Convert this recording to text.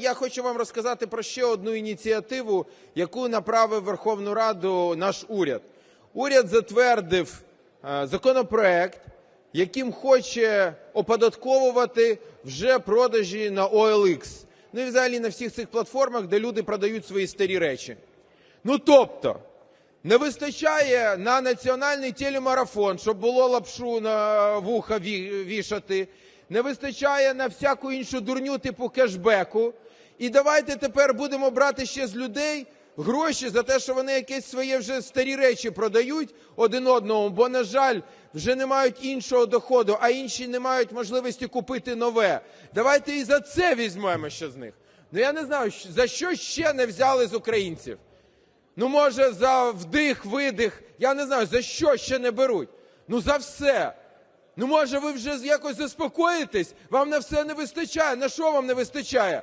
Я хочу вам розказати про ще одну ініціативу, яку направив Верховну Раду наш уряд. Уряд затвердив е, законопроект, яким хоче оподатковувати вже продажі на OLX. Ну і взагалі на всіх цих платформах, де люди продають свої старі речі. Ну тобто, не вистачає на національний телемарафон, щоб було лапшу на вуха вішати. Не вистачає на всяку іншу дурню типу кешбеку. І давайте тепер будемо брати ще з людей гроші за те, що вони якесь своє вже старі речі продають один одному, бо, на жаль, вже не мають іншого доходу, а інші не мають можливості купити нове. Давайте і за це візьмемо ще з них. Ну я не знаю, за що ще не взяли з українців. Ну, може, за вдих, видих, я не знаю, за що ще не беруть. Ну, за все. Ну, може, ви вже якось заспокоїтесь, вам на все не вистачає. На що вам не вистачає?